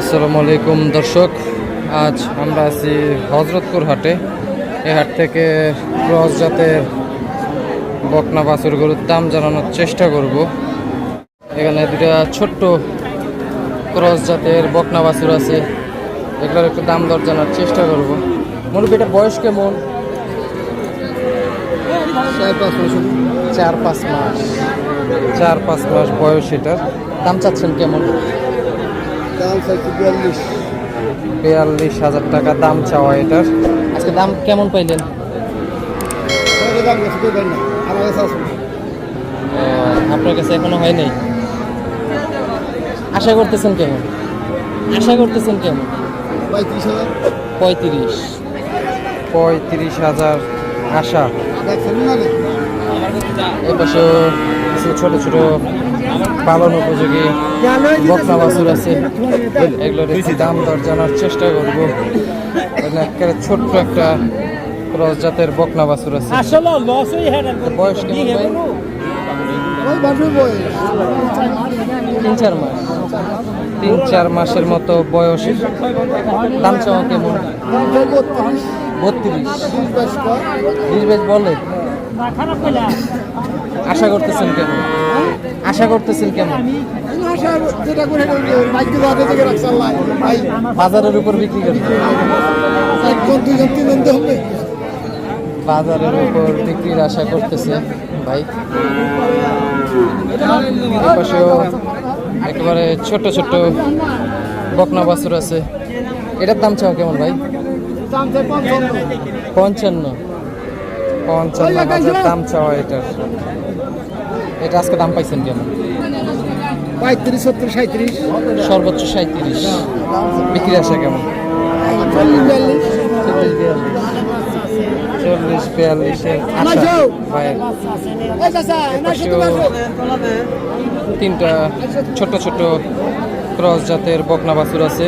আসসালামু আলাইকুম দর্শক। আজ আমরা আছি হজরতপুর হাটে। এই হাট থেকে ক্রস জাতের বকনা বাছুর গরুর দাম জানানোর চেষ্টা করব। এখানে দুটা ছোট্ট ক্রস জাতের বকনা বাছুর আছে। এগুলোর একটু দাম দর জানার চেষ্টা করব। মনে এটার বয়স কেমন? চার পাঁচ মাস। চার পাঁচ মাস বয়স এটার। দাম চাচ্ছেন কেমন? বিয়াল্লিশ। বিয়াল্লিশ হাজার টাকা দাম চাওয়া এটার। আজকে দাম কেমন পাইলেন? আপনার কাছে এখনও হয় নাই? আশা করতেছেন কেমন? আশা করতেছেন কেমন? পঁয়ত্রিশ পঁয়ত্রিশ। হাজার আশা। দেখছেন না রে? এ পাশে কিছু ছোট ছোট পালন উপযোগী বকনা বাছুর আছে। এগুলোর একটু দাম দর জানার চেষ্টা করব। একেবারে ছোট্ট একটা ক্রস জাতের বকনা বাছুর আছে। আসলে বয়স কেমন ভাই? তিন চার মাস। তিন চার মাসের মতো বয়স। দাম চাওয়া কেমন? বত্রিশ। বত্রিশ। বিশ বাইশ বেশ বলে? আশা করতেছেন কেমন? আশা করতেছেন ভাই বাজারের উপর বিক্রি করতে হবে। বাজারের উপর বিক্রির আশা করতেছে, ভাই। পাশেও একেবারে ছোট ছোট বকনা বাছুর আছে। এটার দাম চাও কেমন, ভাই? পঞ্চান্ন। পঞ্চান্ন হাজার দাম চাওয়া এটার। এটা আজকে দাম পাইছেন কেমন পঁয়ত্রিশ সত্তর সাঁত্রিশ সর্বোচ্চ সাঁত্রিশ বিক্রি আসা কেমন? চল্লিশ বিয়াল্লিশ চল্লিশ চল্লিশ বিয়াল্লিশের তিনটা ছোট ছোট ক্রস জাতের বকনা বাছুর আছে।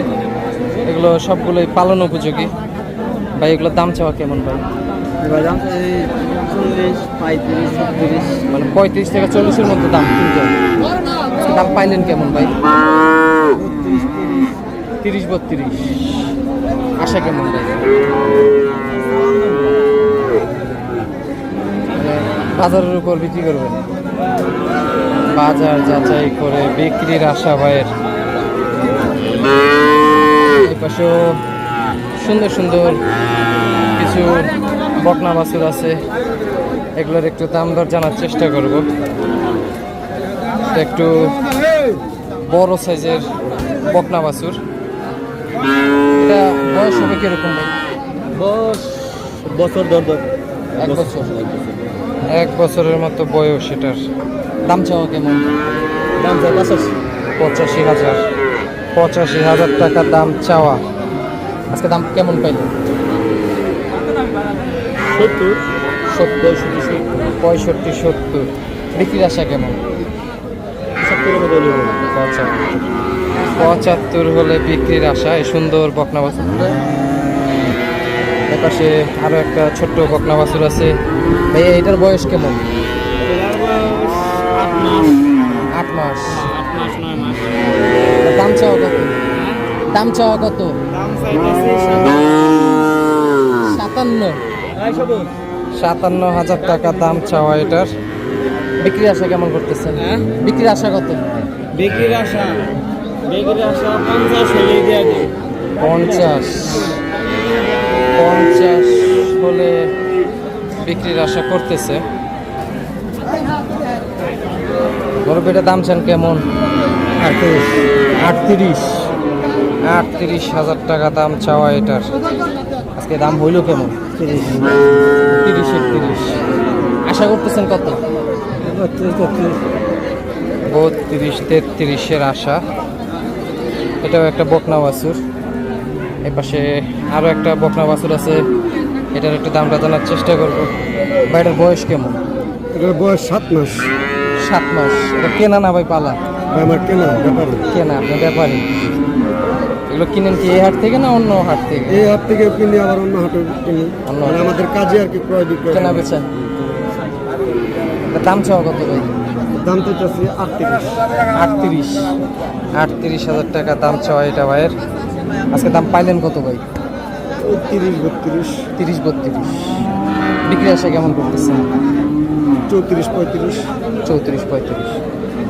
এগুলো সবগুলোই পালন উপযোগী। ভাই এগুলোর দাম চাওয়া কেমন ভাই? দাম পঁয়ত্রিশ, ছত্রিশ। মানে পঁয়ত্রিশ থেকে চল্লিশের মধ্যে দাম আজকে দাম পাইলেন কেমন ভাই? তিরিশ, বত্রিশ। আশা কেমন ভাই? বাজারের উপর বিক্রি করবেন? বাজার যাচাই করে বিক্রির আশা ভাইয়ের। এই পাশেও সুন্দর সুন্দর কিছু বকনা বাছুর আছে এগুলোর একটু দাম দর জানার চেষ্টা করব। একটু বড় সাইজের বকনা বাছুর। এটা বয়স হবে কীরকম বস বছর দর দর এক বছর। এক বছরের মতো বয়স এটার। দাম চাওয়া কেমন? দাম চাই পাঁচাশি। পঁচাশি হাজার। পঁচাশি হাজার টাকা দাম চাওয়া। আজকে দাম কেমন পাইলেন? সত্তর সত্তর পঁয়ষট্টি সত্তর। বিক্রির আশা কেমন। পঁচাত্তর। হলে বিক্রির আশা এই সুন্দর বকনা বাছুরটা এপাশে আরও একটা ছোট্ট বকনা বাছুর আছে। ভাই এটার বয়স কেমন? আট মাস। দাম চাওয়া কত? দাম চাওয়া কত? সাতান্ন। সাতান্ন হাজার টাকা দাম চাওয়া এটার। বিক্রির আশা কেমন করতেছেন? হ্যাঁ? বিক্রির আশা কত? বিক্রির আশা? বিক্রির আশা পঞ্চাশ হলে দিয়ে দিই। পঞ্চাশ। পঞ্চাশ হলে বিক্রির আশা করতেছে। গরুপিটা দাম চান কেমন? আটত্রিশ। আটত্রিশ। আটত্রিশ হাজার টাকা দাম চাওয়া এটার। আজকে দাম হইল কেমন? তিরিশ। তিরিশ একত্রিশ। আশা করতেছেন কত? বত্রিশ তেত্রিশের আশা। এটাও একটা বকনা বাছুর। এই পাশে আরও একটা বকনা বাছুর আছে। এটার একটু দামটা জানার চেষ্টা করব। বা এটার বয়স কেমন? এটার বয়স সাত মাস। সাত মাস। এটা কেনা না ভাই পালা? আমার কেনা ব্যাপারে। কেনা আপনি ব্যাপারী। এগুলো কিনেন কি এই হাট থেকে না অন্য হাট থেকে? এই হাট থেকে কিনি আবার অন্য হাটে কিনি। অন্য মানে আমাদের কাজে আর কি ক্রয় বিক্রয় কেনা বেচা। দাম চাওয়া কত ভাই দাম তো চাচ্ছি আটত্রিশ। আটত্রিশ। আটত্রিশ হাজার টাকা দাম চাওয়া এটা ভাইয়ের। আজকে দাম পাইলেন কত ভাই? তিরিশ বত্রিশ। তিরিশ বত্রিশ। বিক্রি আসে কেমন করতেছেন চৌত্রিশ পঁয়ত্রিশ। চৌত্রিশ পঁয়ত্রিশ।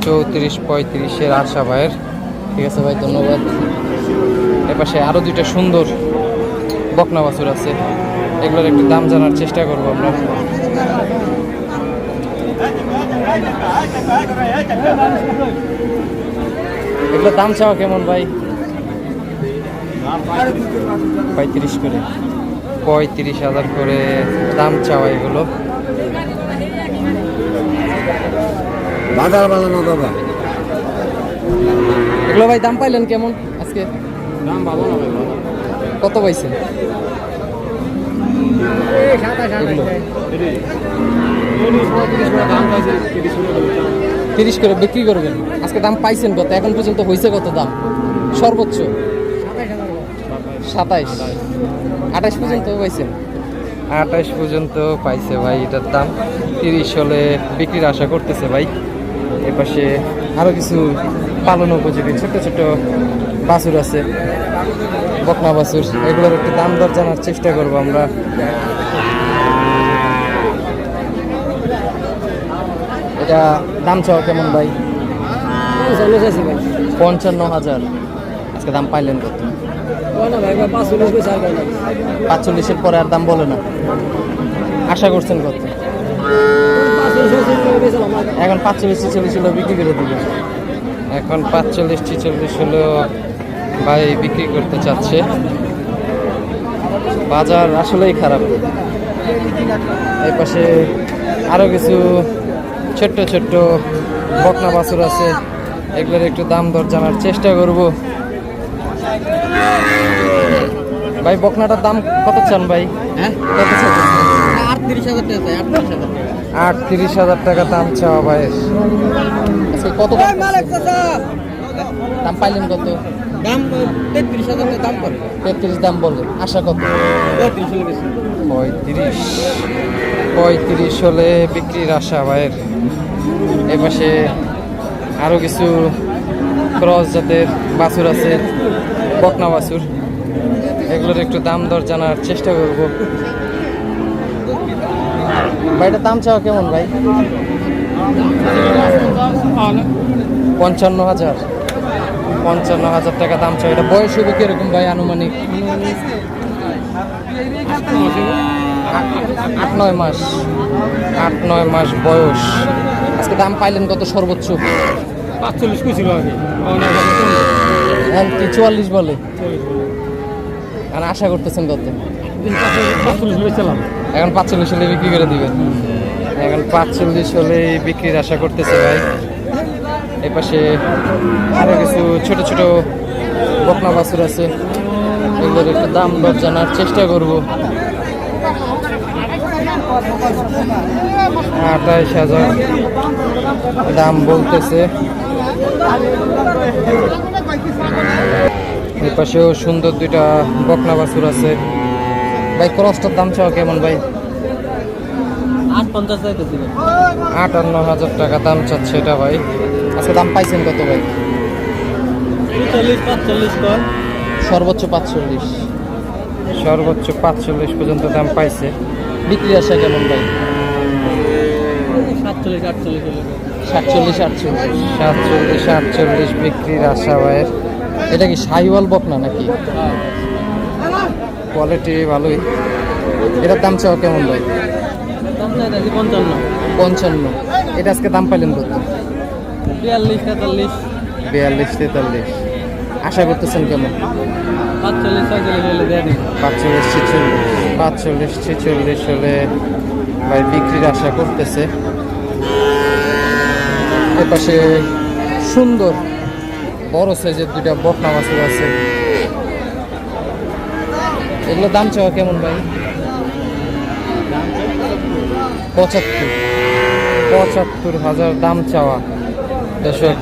চৌত্রিশ পঁয়ত্রিশের আশা ভাইয়ের। ঠিক আছে ভাই ধন্যবাদ। এপাশে আরও দুইটা সুন্দর বকনা বাছুর আছে। এগুলোর একটু দাম জানার চেষ্টা করব আমরা। এগুলোর দাম চাওয়া কেমন ভাই? পঁয়ত্রিশ করে। পঁয়ত্রিশ হাজার করে দাম চাওয়া এগুলো। এগুলো ভাই দাম পাইলেন কেমন আজকে? কত পাইছেন তিরিশ করে বিক্রি করবেন। আজকে দাম পাইছেন কত? এখন পর্যন্ত হয়েছে কত দাম? সর্বোচ্চ? সাতাইশ আঠাইশ পর্যন্ত পাইছেন? আঠাইশ পর্যন্ত পাইছে ভাই এটার দাম তিরিশ হলে বিক্রির আশা করতেছে ভাই। এপাশে আরও কিছু পালন উপযোগী ছোট ছোট বাছুর আছে, বকনা বাছুর, এগুলোর একটু দাম দর জানার চেষ্টা করব আমরা। এটা দাম চাওয়া কেমন ভাই? পঞ্চান্ন হাজার। আজকে দাম পাইলেন কত? পাঁচচল্লিশের পরে আর দাম বলে না। আশা করছেন কত? এখন পাঁচচল্লিশ ছিচল্লিশ হলো বিক্রি করে দিবে এখন পাঁচচল্লিশ ছিচল্লিশ হলো ভাই বিক্রি করতে চাচ্ছে। বাজার আসলেই খারাপ। এই পাশে আরও কিছু ছোট্ট ছোট্ট বকনা বাছুর আছে। এগুলোর একটু দাম দর জানার চেষ্টা করব। ভাই বকনাটার দাম কত চান ভাই? হ্যাঁ? কত চান? আটত্রিশ হাজার টাকা দাম চাওয়া ভাই। আজকে কত দাম পাইলেন কত? দাম তেত্রিশ হাজার দাম করে তেত্রিশ দাম বলে আশা কত? পঁয়ত্রিশ হলে বেশি। পঁয়ত্রিশ। পঁয়ত্রিশ হলে বিক্রির আশা ভাইয়ের। এপাশে আরও কিছু ক্রস জাতের বাছুর আছে বকনা বাছুর। এগুলোর একটু দাম দর জানার চেষ্টা করব। ভাই এটার দাম চাওয়া কেমন ভাই? পঞ্চান্ন হাজার। পঞ্চান্ন হাজার টাকা দাম চাই। এটা বয়স হবে কীরকম ভাই আনুমানিক? আট নয় মাস। আট নয় মাস বয়স। আজকে দাম পাইলেন কত সর্বোচ্চ? পাঁচচল্লিশ কুছিল আগে। এখন চুয়াল্লিশ বলে? আর আশা করতেছেন কত? এখন পাঁচচল্লিশ হলে বিক্রি করে দিবেন। এখন পাঁচচল্লিশ হলে বিক্রির আশা করতেছে ভাই। এই পাশে আরও কিছু ছোট ছোট বকনা বাছুর আছে। এগুলোর একটু দাম দর জানার চেষ্টা করব। আঠাইশ হাজার দাম বলতেছে। এই পাশেও সুন্দর দুইটা বকনা বাছুর আছে। ভাই ক্রসটার দাম চাও কেমন ভাই? আট আটান্ন হাজার টাকা দাম চাচ্ছে এটা ভাই। আজকে দাম পাইছেন কত ভাই? সর্বোচ্চ পাঁচচল্লিশ। সর্বোচ্চ পাঁচচল্লিশ পর্যন্ত দাম পাইছে। বিক্রি আসা কেমন ভাই? সাতচল্লিশ আটচল্লিশ সাতচল্লিশ আটচল্লিশ। সাতচল্লিশ আটচল্লিশ বিক্রির আশা ভাইয়ের। এটা কি সাহিওয়াল বকনা নাকি? কোয়ালিটি ভালোই। এটার দাম চাও কেমন ভাই? পঞ্চান্ন। পঞ্চান্ন। এটা আজকে দাম পাইলেন কত? বিয়াল্লিশ তেতাল্লিশ। বিয়াল্লিশ তেতাল্লিশ। আশা করতেছেন কেমন? পাঁচচল্লিশ ছয়চল্লিশ হলে দিয়ে পাঁচচল্লিশ ছেচল্লিশ। পাঁচচল্লিশ ছেচল্লিশ হলে ভাই বিক্রির আশা করতেছে। এপাশে সুন্দর বড় সাইজের দুইটা বকনা মাছের আছে। এগুলো দাম চাওয়া কেমন ভাই? পঁচাত্তর। পঁচাত্তর হাজার দাম চাওয়া। দর্শক,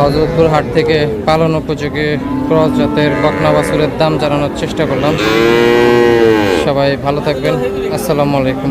হজরতপুর হাট থেকে পালন উপযোগী ক্রস জাতের বকনা বাছুরের দাম জানানোর চেষ্টা করলাম। সবাই ভালো থাকবেন। আসসালামু আলাইকুম।